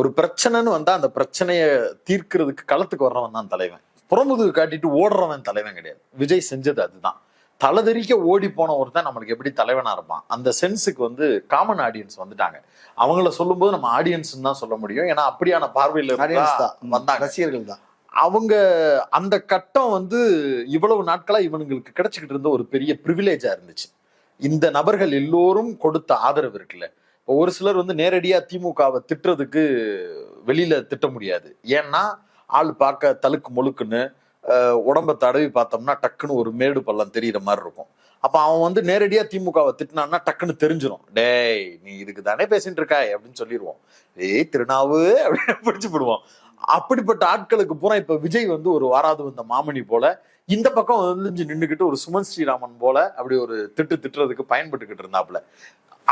ஒரு பிரச்சனைன்னு வந்தா அந்த பிரச்சனைய தீர்க்கிறதுக்கு களத்துக்கு வர்றவன் தான் தலைவன். புறமுதுகு காட்டிட்டு ஓடுறவன் தலைவன் கிடையாது. விஜய் செஞ்சது அதுதான். தலதெறிக்க ஓடி போன ஒருத்தன் நம்மளுக்கு எப்படி தலைவனா இருப்பான்? அந்த சென்ஸுக்கு வந்து காமன் ஆடியன்ஸ் வந்துட்டாங்க. அவங்கள சொல்லும்போது நம்ம ஆடியன்ஸ் தான் சொல்ல முடியும். ஏன்னா அப்படியான பார்வையில வந்தாங்க. ரசிகர்கள் தான். அவங்க அந்த கட்டம் வந்து இவ்வளவு நாட்களா இவனுங்களுக்கு கிடைச்சிக்கிட்டு இருந்த ஒரு பெரிய ப்ரிவிலேஜா இருந்துச்சு. இந்த நபர்கள் எல்லோரும் கொடுத்த ஆதரவு இருக்குல்ல. ஒரு சிலர் வந்து நேரடியா திமுகவை திட்டுறதுக்கு வெளியில திட்ட முடியாது. ஏன்னா ஆள் பார்க்க தழுக்கு முழுக்குன்னு உடம்ப தடவி பார்த்தோம்னா டக்குன்னு ஒரு மேடு பள்ளம் தெரியிற மாதிரி இருக்கும். அப்ப அவன் வந்து நேரடியா திமுகவை திட்டினான்னா டக்குன்னு தெரிஞ்சிடும் டேய் நீ இதுக்கு தானே பேசிட்டு இருக்காய் அப்படின்னு சொல்லிடுவோம் ஏய் திருநாவு அப்படின்னு பிடிச்சு போடுவோம் அப்படிப்பட்ட ஆட்களுக்கு பூரா இப்ப விஜய் வந்து ஒரு வாராது வந்த மாமணி போல இந்த பக்கம் வந்து நின்றுக்கிட்டு ஒரு சுமன் ஸ்ரீராமன் போல அப்படி ஒரு திட்டு திட்டுறதுக்கு பயன்பட்டுக்கிட்டு இருந்தாப்புல.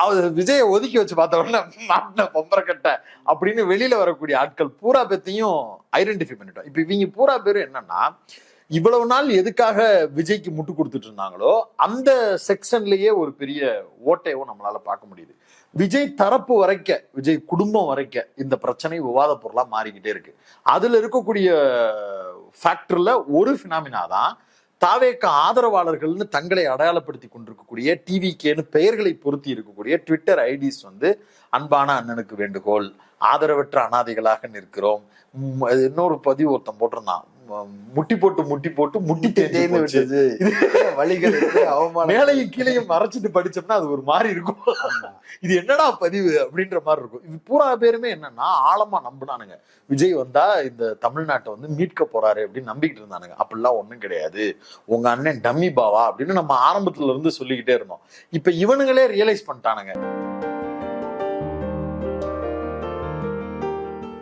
அவர் விஜயை ஒதுக்கி வச்சு பார்த்த உடனே மாட்டின பொம்பரக்கட்டை அப்படின்னு வெளியில வரக்கூடிய ஆட்கள் பூரா பேத்தையும் ஐடென்டிஃபை பண்ணிட்டோம். இப்ப இவங்க பூரா பேரும் என்னன்னா இவ்வளவு நாள் எதுக்காக விஜய்க்கு முட்டு கொடுத்துட்டு இருந்தாங்களோ அந்த செக்ஷன்லயே ஒரு பெரிய ஓட்டையோ நம்மளால பார்க்க முடியுது. விஜய் தரப்பு வரைக்க விஜய் குடும்பம் வரைக்க இந்த பிரச்சனை விவாத பொருளா மாறிக்கிட்டே இருக்கு. அதுல இருக்கக்கூடிய ஃபேக்டர்ல ஒரு பினாமினா தான் தாவேக்க ஆதரவாளர்கள்னு தங்களை அடையாளப்படுத்தி கொண்டிருக்கக்கூடிய டிவிகேன்னு பெயர்களை பொருத்தி இருக்கக்கூடிய ட்விட்டர் ஐடிஸ் வந்து அன்பான அண்ணனுக்கு வேண்டுகோள். ஆதரவற்ற அனாதைகளாக நிற்கிறோம். உம், இன்னொரு பதிவு ஒருத்தன் போட்டிருந்தான். முட்டி போட்டு முட்டி போட்டு முட்டி தேய்ந்து. விட்டது. வழிகளுக்கு அவமானம். மேலையும் கீழையும் மறைச்சிட்டு படிச்சோம்னா அது ஒரு மாதிரி இருக்கும். இது என்னடா பதிவு அப்படின்ற மாதிரி இருக்கும். இது பூரா பேருமே என்னன்னா ஆழமா நம்பினானுங்க. விஜய் வந்தா இந்த தமிழ்நாட்டை வந்து மீட்க போறாரு அப்படின்னு நம்பிக்கிட்டு இருந்தானுங்க. அப்படிலாம் ஒண்ணும் கிடையாது. உங்க அண்ணன் டம்மி பாவா அப்படின்னு நம்ம ஆரம்பத்துல இருந்து சொல்லிக்கிட்டே இருந்தோம். இப்ப இவனுங்களே ரியலைஸ் பண்ணிட்டானுங்க.